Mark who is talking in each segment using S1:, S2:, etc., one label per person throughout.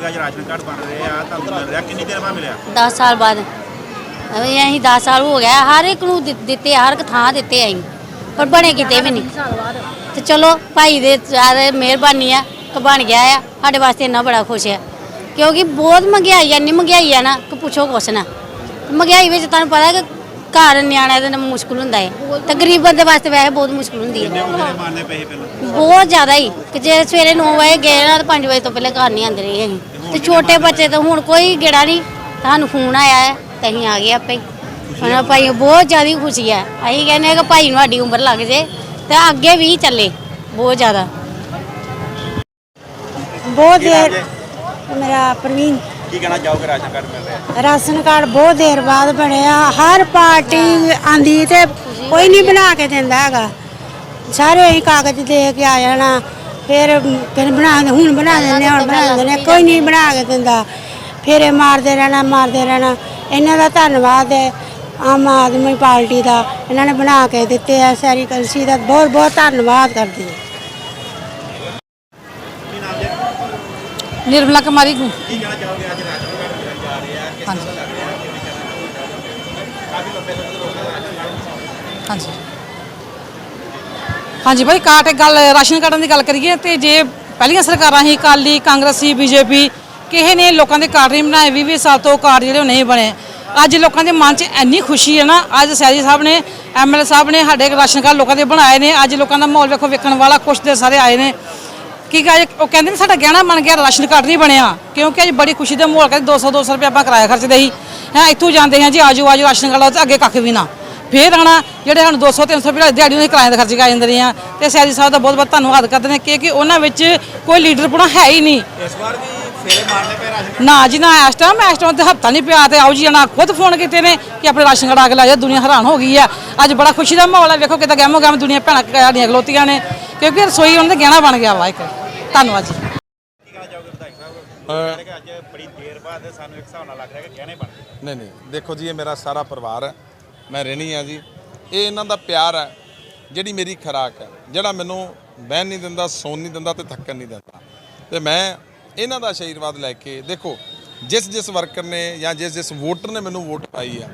S1: ਚਾਹੋਗੇ ਅੱਜ ration card ਬਣ ਰਹੇ ਤੁਹਾਨੂੰ ਮਿਲ ਰਿਹਾ? ਕਿੰਨੀ ਦੇਰ ਬਾਅਦ ਮਿਲਿਆ?
S2: 10 ਸਾਲ ਬਾਅਦ। ਅਰੇ ਅਸੀਂ 10 ਸਾਲ ਹੋ ਗਿਆ, ਹਰ ਇੱਕ ਨੂੰ ਦਿੱ- ਦਿੱਤੇ ਹਰ ਇੱਕ ਥਾਂ ਦਿੱਤੇ ਅਸੀਂ। ਪਰ ਬਣੇ ਕਿਤੇ ਵੀ ਨਹੀਂ। ਤੇ ਚਲੋ, ਭਾਈ ਦੇ ਸਾਰੇ ਮਿਹਰਬਾਨੀ ਆ, ਕਿ ਬਣ ਗਿਆ ਆ, ਸਾਡੇ ਵਾਸਤੇ ਇੰਨਾ ਬੜਾ ਖੁਸ਼ ਆ। ਕਿਉਂਕਿ ਬਹੁਤ ਮਹਿੰਗਾਈ ਆ, ਇੰਨੀ ਮਹਿੰਗਾਈ ਆ ਨਾ, ਕਿ ਪੁੱਛੋ ਕੁਛ ਨਾ। ਮਹਿੰਗਾਈ ਵਿੱਚ ਤੁਹਾਨੂੰ ਪਤਾ ਕਿ ਘਰ ਨਿਆਣਿਆਂ ਦੇ ਨਾਲ ਮੁਸ਼ਕਲ ਹੁੰਦਾ ਹੈ। ਤੇ ਗਰੀਬ ਬੰਦੇ ਵਾਸਤੇ ਵੈਸੇ ਬਹੁਤ ਮੁਸ਼ਕਲ ਹੁੰਦੀ ਹੈ।
S1: ਮਾਰਨੇ ਪਹਿਲਾਂ?
S2: ਬਹੁਤ ਜ਼ਿਆਦਾ ਹੀ। ਕਿ ਜੇ ਸਵੇਰੇ 9 ਵਜੇ ਗਏ ਨਾ ਤਾਂ 5 ਵਜੇ ਤੋਂ ਪਹਿਲੇ ਘਰ ਨਹੀਂ ਆਉਂਦੇ ਰਹੇ ਅਸੀਂ ਤੇ ਛੋਟੇ ਬੱਚੇ ਤਾਂ ਹੁਣ ਕੋਈ ਗੇੜਾ ਨਹੀਂ। ਤੁਹਾਨੂੰ ਫੋਨ ਆਇਆ ਹੈ ਤੇ ਅਸੀਂ ਆ ਗਏ ਆਪੇ। ਹੀ ਹੁਣ ਭਾਈ ਬਹੁਤ ਜ਼ਿਆਦਾ ਖੁਸ਼ੀ ਹੈ ਅਸੀਂ ਕਹਿੰਦੇ ਹਾਂ ਕਿ ਭਾਈ ਨੂੰ ਸਾਡੀ ਉਮਰ ਲੱਗ ਜੇ ਤੇ ਅੱਗੇ ਵੀ ਚੱਲੇ। ਬਹੁਤ ਜ਼ਿਆਦਾ।
S3: ਬਹੁਤ ਦੇਰ ਮੇਰਾ ਪ੍ਰਵੀਨ।
S1: ਕੀ ਕਹਿਣਾ ਚਾਹੋਗੇ? ਰਾਸ਼ਨ ਕਾਰਡ ਮਿਲ ਰਿਹਾ।
S3: ਰਾਸ਼ਨ ਕਾਰਡ ਬਹੁਤ ਦੇਰ ਬਾਅਦ ਬਣਿਆ। ਹਰ ਪਾਰਟੀ ਆਂਦੀ ਤੇ ਕੋਈ ਨਹੀਂ ਬਣਾ ਕੇ ਦਿੰਦਾ ਹੈਗਾ। ਸਾਰੇ ਹੀ ਕਾਗਜ਼ ਦੇ ਕੇ ਆ ਜਾਣਾ। ਫਿਰ ਫਿਰ ਬਣਾ ਦੇ ਹੁਣ ਬਣਾ ਦਿੰਦੇ ਹਾਂ, ਹੁਣ ਬਣਾ ਦਿੰਦੇ। ਹਾਂ, ਕੋਈ ਨਹੀਂ ਬਣਾ ਕੇ ਦਿੰਦਾ। ਫਿਰ ਇਹ ਮਾਰਦੇ ਰਹਿਣਾ ਮਾਰਦੇ ਰਹਿਣਾ। ਇਹਨਾਂ ਦਾ ਧੰਨਵਾਦ ਹੈ। ਆਮ ਆਦਮੀ ਪਾਰਟੀ ਦਾ। ਇਹਨਾਂ ਨੇ ਬਣਾ ਕੇ ਦਿੱਤੇ ਆ। ਸਾਰੀ ਕਲਸੀ ਦਾ ਬਹੁਤ ਬਹੁਤ ਧੰਨਵਾਦ ਕਰਦੀ ਹਾਂ
S1: ਕੀ ਨਾਮ ਜੀ
S4: ਨਿਰਮਲਾ ਕੁਮਾਰੀ ਨੂੰ।
S1: ਕੀ ਕਹਿਣਾ ਚਾਹੋਗੇ ਅੱਜ ਰਾਸ਼ਨ ਕਾਰਡ ਮਿਲਣ ਜਾ ਰਹੇ ਆ? ਕਿਸ ਤਰ੍ਹਾਂ ਲੱਗ ਰਿਹਾ? ਕਿਵੇਂ ਕਹਿਣਾ ਚਾਹੋਗੇ ਕਾਫੀ ਲੰਬੇ ਤੋਂ ਲੋਕਾਂ ਦਾ ਰਾਸ਼ਨ ਕਾਰਡ
S4: ਹਾਂਜੀ। ਹਾਂਜੀ ਭਾਈ ਕਾਟ ਗੱਲ ਰਾਸ਼ਨ ਕਾਰਡਾਂ ਦੀ ਗੱਲ ਕਰੀਏ ਤੇ ਜੇ ਪਹਿਲੀਆਂ ਸਰਕਾਰਾਂ ਸੀ ਅਕਾਲੀ ਕਾਂਗਰਸੀ ਬੀਜੇਪੀ ਕਿਸੇ ਨੇ ਲੋਕਾਂ ਦੇ ਕਾਰਡ ਨਹੀਂ ਬਣਾਏ 20 20 ਸਾਲ ਤੋਂ ਕਾਰਡ ਜਿਹੜੇ ਨਹੀਂ ਬਣੇ। ਅੱਜ ਲੋਕਾਂ ਦੇ ਮਨ 'ਚ ਇੰਨੀ ਖੁਸ਼ੀ ਹੈ ਨਾ ਅੱਜ ਸੈਰੀ ਸਾਹਿਬ ਨੇ ਐਮਐਲਏ ਸਾਹਿਬ ਨੇ ਸਾਡੇ ਰਾਸ਼ਨ ਕਾਰਡ ਲੋਕਾਂ ਦੇ ਬਣਾਏ ਨੇ ਅੱਜ ਲੋਕਾਂ ਦਾ ਮਾਹੌਲ ਵੇਖੋ ਵੇਖਣ ਵਾਲਾ ਖੁਸ਼ ਦੇ ਸਾਰੇ ਆਏ ਨੇ। ਕੀ ਕਹੇ ਉਹ ਕਹਿੰਦੇ ਨੇ ਸਾਡਾ ਗਹਿਣਾ ਬਣ ਗਿਆ ਰਾਸ਼ਨ ਕਾਰਡ ਨਹੀਂ ਬਣਿਆ। ਕਿਉਂਕਿ ਅੱਜ ਬੜੀ ਖੁਸ਼ੀ ਦਾ ਮਾਹੌਲ ਕਹਿੰਦੇ 200 200 ਰੁਪਏ ਆਪਾਂ ਕਿਰਾਇਆ ਖਰਚਦੇ ਸੀ। ਹੈ ਇੱਥੋਂ ਜਾਂਦੇ ਹਾਂ ਜੀ ਆਜੋ ਆਜੋ ਰਾਸ਼ਨ ਕਾਰਡ ਲਓ ਅੱਗੇ ਕੱਖ ਵੀ ਨਾ। ਫੇਰ ਆਣਾ ਜਿਹੜੇ ਸਾਨੂੰ 200 300 ਰੁਪਏ ਦਿਹਾੜੀ ਨੂੰ ਕਿਰਾਏ ਦਾ ਖਰਚ ਕਰ ਜਾਂਦੇ ਆ ਤੇ ਸੈਰੀ ਸਾਹਿਬ ਦਾ ਬਹੁਤ ਬਹੁਤ ਧੰਨਵਾਦ ਕਰਦੇ ਨੇ ਕਿਉਂਕਿ ਉਹਨਾਂ ਵਿੱਚ ਕੋਈ ਲੀਡਰ ਪੁਣਾ ਹੈ ਹੀ ਨਹੀਂ।
S1: ਇਸ ਵਾਰ ਵੀ ਫੇਰੇ ਮਾਰਨੇ ਪਏ ਰਾਸ਼ਨ
S4: ਨਾ ਜੀ ਨਾ ਇਸ ਟਾਈਮ ਇਸ ਟਾਈਮ ਤੇ ਹਫਤਾ ਨਹੀਂ ਪਿਆ ਤੇ ਆਓ ਜੀ ਨਾ ਖੁਦ ਫੋਨ ਕੀਤੇ ਨੇ ਕਿ ਆਪਣੇ ਰਾਸ਼ਨ ਕਾਰਡ ਆ ਕੇ ਲੈ ਜਾ ਦੁਨੀਆ ਹੈਰਾਨ ਹੋ ਗਈ ਆ। ਅੱਜ ਬੜਾ ਖੁਸ਼ੀ ਦਾ ਮਾਹੌਲ ਹੈ ਵੇਖੋ ਕਿਦਾਂ ਗਹਿਮੋ ਗਹਿਮ ਦੁਨੀਆ ਭੈਣਾਂ ਸਾਡੀਆਂ ਖਲੋਤੀਆਂ ਨੇ। ਕਿਉਂਕਿ ਰਸੋਈ ਉਹਨਾਂ ਦਾ ਗਹਿਣਾ ਬਣ ਗਿਆ ਵਾ ਇੱਕ। ਧੰਨਵਾਦ ਜੀ।
S1: ਕੀ ਕਹਿਣਾ ਚਾਹੋਗੇ ਵਿਧਾਇਕ ਸਾਹਿਬ ਕਹਿੰਦੇ ਕਿ ਅੱਜ ਬੜੀ ਦੇਰ ਬਾਅਦ ਸਾਨੂੰ ਇੱਕ ਹਿਸਾਬ ਨਾਲ ਲੱਗ ਰਿਹਾ ਕਿ ਗਹਿਣੇ ਬਣ ਗਏ।
S5: ਨਹੀਂ ਨਹੀਂ ਦੇਖੋ ਜੀ ਇਹ ਮੇਰਾ ਸਾਰਾ ਪਰਿਵਾਰ ਹੈ। ਮੈਂ ਰਹਿਣੀ ਆ ਜੀ। ਇਹ ਇਹਨਾਂ ਦਾ ਪਿਆਰ ਹੈ ਜਿਹੜੀ ਮੇਰੀ ਖੁਰਾਕ ਹੈ। ਜਿਹੜਾ ਮੈਨੂੰ ਬਹਿਣ ਨਹੀਂ ਦਿੰਦਾ ਸੌਣ ਨਹੀਂ ਦਿੰਦਾ ਤੇ ਥੱਕਣ ਨਹੀਂ ਦਿੰਦਾ। ਤੇ ਮੈਂ ਇਹਨਾਂ ਦਾ ਆਸ਼ੀਰਵਾਦ ਲੈ ਕੇ ਦੇਖੋ ਜਿਸ ਜਿਸ ਵਰਕਰ ਨੇ ਜਾਂ ਜਿਸ ਜਿਸ ਵੋਟਰ ਨੇ ਮੈਨੂੰ ਵੋਟ ਪਾਈ ਆ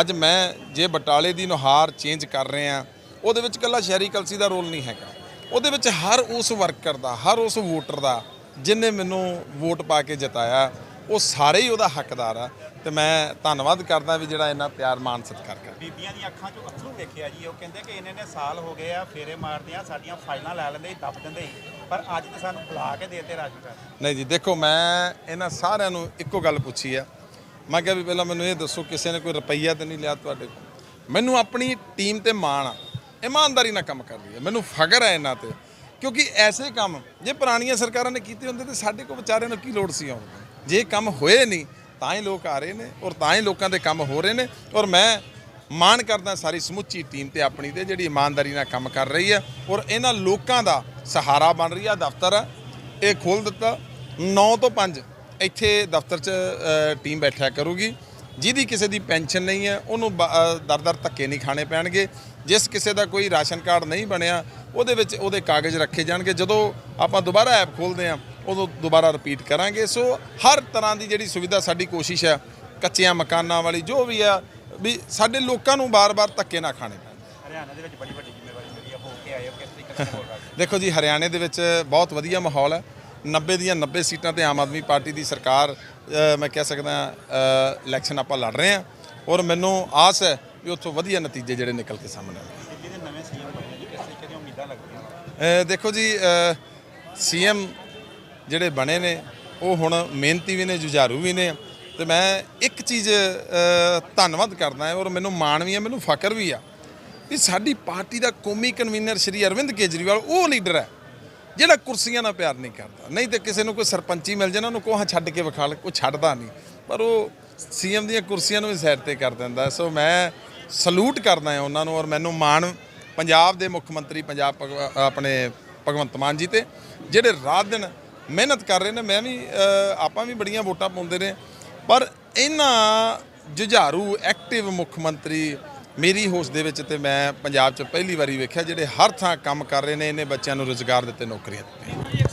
S5: ਅੱਜ ਮੈਂ ਜੇ ਬਟਾਲੇ ਦੀ ਨੁਹਾਰ ਚੇਂਜ ਕਰ ਰਹੇ ਆ ਉਹਦੇ ਵਿੱਚ ਕੱਲਾ ਸ਼ਹਿਰੀ ਕਲਸੀ ਦਾ ਰੋਲ ਨਹੀਂ ਹੈਗਾ। ਉਹਦੇ ਵਿੱਚ ਹਰ ਉਸ ਵਰਕਰ ਦਾ ਹਰ ਉਸ ਵੋਟਰ ਦਾ ਜਿਨੇ ਮੈਨੂੰ ਵੋਟ ਪਾ ਕੇ ਜਿਤਾਇਆ ਉਹ ਸਾਰੇ ਹੀ ਉਹਦਾ ਹੱਕਦਾਰ ਆ ਤੇ ਮੈਂ ਧੰਨਵਾਦ ਕਰਦਾ ਵੀ ਜਿਹੜਾ ਇੰਨਾ ਪਿਆਰ ਮਾਣ ਸਤਿਕਾਰ ਕਰ
S1: ਬੀਬੀਆਂ ਦੀਆਂ ਅੱਖਾਂ 'ਚੋਂ ਅੱਥਰੂ ਵੇਖਿਆ ਜੀ ਉਹ ਕਹਿੰਦੇ ਕਿ ਇੰਨੇ ਨੇ ਸਾਲ ਹੋ ਗਏ ਆ ਫੇਰੇ ਮਾਰਦੇ ਆ ਸਾਡੀਆਂ ਫਾਈਲਾਂ ਲੈ ਲੈਂਦੇ ਦੱਬ ਦਿੰਦੇ ਪਰ ਅੱਜ ਤੇ ਸਾਨੂੰ ਬੁਲਾ ਕੇ ਦੇਤੇ ਰਾਸ਼ਨ ਕਾਰਡ
S5: ਨਹੀਂ ਜੀ ਦੇਖੋ ਮੈਂ ਇਹਨਾਂ ਸਾਰਿਆਂ ਨੂੰ ਇੱਕੋ ਗੱਲ ਪੁੱਛੀ ਆ। ਮੈਂ ਕਿਹਾ ਵੀ ਪਹਿਲਾਂ ਮੈਨੂੰ ਇਹ ਦੱਸੋ ਕਿਸੇ ਨੇ ਕੋਈ ਰੁਪਈਆ ਤੇ ਨਹੀਂ ਲਿਆ ਤੁਹਾਡੇ ਕੋਲ? ਮੈਨੂੰ ਆਪਣੀ ਟੀਮ ਤੇ ਮਾਣ ਆ। ਇਮਾਨਦਾਰੀ ਨਾਲ ਕੰਮ ਕਰ ਰਹੀ ਹੈ। ਮੈਨੂੰ ਫਖਰ ਹੈ ਇਹਨਾਂ ਤੇ। ਕਿਉਂਕਿ ਐਸੇ ਕੰਮ, ਜੇ ਪੁਰਾਣੀਆਂ ਸਰਕਾਰਾਂ ਨੇ ਕੀਤੇ ਹੁੰਦੇ ਤੇ ਸਾਡੇ ਕੋਲ ਵਿਚਾਰਿਆਂ ਨੂੰ ਕੀ ਲੋੜ ਸੀ ਆਉਣ ਦੀ? ਜੇ ਕੰਮ ਹੋਏ ਨਹੀਂ, ਤਾਂ ਹੀ ਲੋਕ ਆ ਰਹੇ ਨੇ ਔਰ ਤਾਂ ਹੀ ਲੋਕਾਂ ਦੇ ਕੰਮ ਹੋ ਰਹੇ ਨੇ। ਔਰ ਮੈਂ ਮਾਣ ਕਰਦਾ ਸਾਰੀ ਸਮੁੱਚੀ ਟੀਮ ਤੇ ਆਪਣੀ ਤੇ ਜਿਹੜੀ ਇਮਾਨਦਾਰੀ ਨਾਲ ਕੰਮ ਕਰ ਰਹੀ ਹੈ। ਔਰ ਇਹਨਾਂ ਲੋਕਾਂ ਦਾ ਸਹਾਰਾ ਬਣ ਰਹੀ ਆ, ਦਫ਼ਤਰ ਹੈ ਇਹ ਖੋਲ ਦਿੱਤਾ। 9 ਤੋਂ 5 ਇੱਥੇ ਦਫ਼ਤਰ 'ਚ ਟੀਮ ਬੈਠਿਆ ਕਰੂਗੀ। ਜਿਹਦੀ ਕਿਸੇ ਦੀ ਪੈਨਸ਼ਨ ਨਹੀਂ ਹੈ, ਉਹਨੂੰ ਬ- ਦਰ-ਦਰ ਧੱਕੇ ਨਹੀਂ ਖਾਣੇ ਪੈਣਗੇ। ਜਿਸ ਕਿਸੇ ਦਾ ਕੋਈ ਰਾਸ਼ਨ ਕਾਰਡ ਨਹੀਂ ਬਣਿਆ ਉਹਦੇ ਵਿੱਚ ਉਹਦੇ ਕਾਗਜ਼ ਰੱਖੇ ਜਾਣਗੇ। ਜਦੋਂ ਆਪਾਂ ਦੁਬਾਰਾ ਐਪ ਖੋਲਦੇ ਆ ਉਦੋਂ ਦੁਬਾਰਾ ਰਿਪੀਟ ਕਰਾਂਗੇ। ਸੋ ਹਰ ਤਰ੍ਹਾਂ ਦੀ ਜਿਹੜੀ ਸੁਵਿਧਾ ਸਾਡੀ ਕੋਸ਼ਿਸ਼ ਹੈ ਕੱਚਿਆਂ ਮਕਾਨਾਂ ਵਾਲੀ ਜੋ ਵੀ ਆ ਵੀ ਸਾਡੇ ਲੋਕਾਂ ਨੂੰ ਬਾਰ-ਬਾਰ ਧੱਕੇ ਨਾ ਖਾਣੇ ਪੈਣ।
S1: ਹਰਿਆਣਾ ਦੇ ਵਿੱਚ ਬੜੀ ਵੱਡੀ ਜ਼ਿੰਮੇਵਾਰੀ ਮਿਲੀ ਆ ਹੋ ਕੇ ਆਏ ਹੋ ਕਿਸ ਤਰੀਕੇ ਨਾਲ
S5: ਦੇਖੋ ਜੀ ਹਰਿਆਣੇ ਦੇ ਵਿੱਚ ਬਹੁਤ ਵਧੀਆ ਮਾਹੌਲ ਹੈ। 90 ਦੀਆਂ 90 ਸੀਟਾਂ ਤੇ ਆਮ ਆਦਮੀ ਪਾਰਟੀ ਦੀ ਸਰਕਾਰ ਮੈਂ ਕਹਿ ਸਕਦਾ ਇਲੈਕਸ਼ਨ ਆਪਾਂ ਲੜ ਰਹੇ ਹਾਂ। ਔਰ ਮੈਨੂੰ ਆਸ ਹੈ ਵੀ ਉੱਥੋਂ ਵਧੀਆ ਨਤੀਜੇ ਜਿਹੜੇ ਨਿਕਲ ਕੇ ਸਾਹਮਣੇ ਆਉਣਗੇ
S1: ਦਿੱਲੀ ਦੇ ਨਵੇਂ ਸੀਐਮ ਬਣੇ ਜੀ ਕਿਸ ਤਰੀਕੇ ਦੀਆਂ ਉਮੀਦਾਂ ਲੱਗਦੀਆਂ?
S5: ਅ, ਦੇਖੋ ਜੀ ਸੀਐਮ ਜਿਹੜੇ ਬਣੇ ਨੇ ਉਹ ਹੁਣ ਮਿਹਨਤੀ ਵੀ ਨੇ ਜੁਝਾਰੂ ਵੀ ਨੇ। ਤੇ ਮੈਂ ਇੱਕ ਚੀਜ਼ ਧੰਨਵਾਦ ਕਰਦਾ ਹਾਂ ਔਰ ਮੈਨੂੰ ਮਾਣ ਵੀ ਹੈ ਮੈਨੂੰ ਫਖਰ ਵੀ ਆ ਵੀ ਸਾਡੀ ਪਾਰਟੀ ਦਾ ਕੌਮੀ ਕਨਵੀਨਰ ਸ਼੍ਰੀ ਅਰਵਿੰਦ ਕੇਜਰੀਵਾਲ ਉਹ ਲੀਡਰ ਹੈ ਜਿਹੜਾ ਕੁਰਸੀਆਂ ਨਾਲ ਪਿਆਰ ਨਹੀਂ ਕਰਦਾ। ਨਹੀਂ ਤੇ ਕਿਸੇ ਨੂੰ ਕੋਈ ਸਰਪੰਚੀ ਮਿਲ ਜਾਣਾ ਉਹਨੂੰ ਕੋਹਾਂ ਛੱਡ ਕੇ ਵਿਖਾ ਲੈ ਕੋਈ ਛੱਡਦਾ ਨਹੀਂ। ਪਰ ਉਹ ਸੀਐਮ ਦੀਆਂ ਕੁਰਸੀਆਂ ਨੂੰ ਵੀ ਸਾਈਡ ਤੇ ਕਰ ਦਿੰਦਾ। ਸੋ ਮੈਂ ਸਲੂਟ ਕਰਦਾ ਹਾਂ ਉਹਨਾਂ ਨੂੰ ਔਰ ਮੈਨੂੰ ਮਾਣ ਪੰਜਾਬ ਦੇ ਮੁੱਖ ਮੰਤਰੀ ਪੰਜਾਬ ਭਗਵ- ਆਪਣੇ ਭਗਵੰਤ ਮਾਨ ਜੀ ਤੇ, ਜਿਹੜੇ ਰਾਤ ਦਿਨ ਮਿਹਨਤ ਕਰ ਰਹੇ ਨੇ, ਮੈਂ ਵੀ ਆਪਾਂ ਵੀ ਬੜੀਆਂ ਵੋਟਾਂ ਪਾਉਂਦੇ ਨੇ, ਪਰ ਇਹਨਾਂ ਜੁਝਾਰੂ ਐਕਟਿਵ ਮੁੱਖ ਮੰਤਰੀ ਮੇਰੀ ਹੋਸ਼ ਦੇ ਵਿੱਚ ਤੇ ਮੈਂ ਪੰਜਾਬ 'ਚ ਪਹਿਲੀ ਵਾਰੀ ਵੇਖਿਆ, ਜਿਹੜੇ ਹਰ ਥਾਂ ਕੰਮ ਕਰ ਰਹੇ ਨੇ, ਇਹਨੇ ਬੱਚਿਆਂ ਨੂੰ ਰੋਜ਼ਗਾਰ ਦਿੱਤੇ, ਨੌਕਰੀਆਂ ਦਿੱਤੀਆਂ।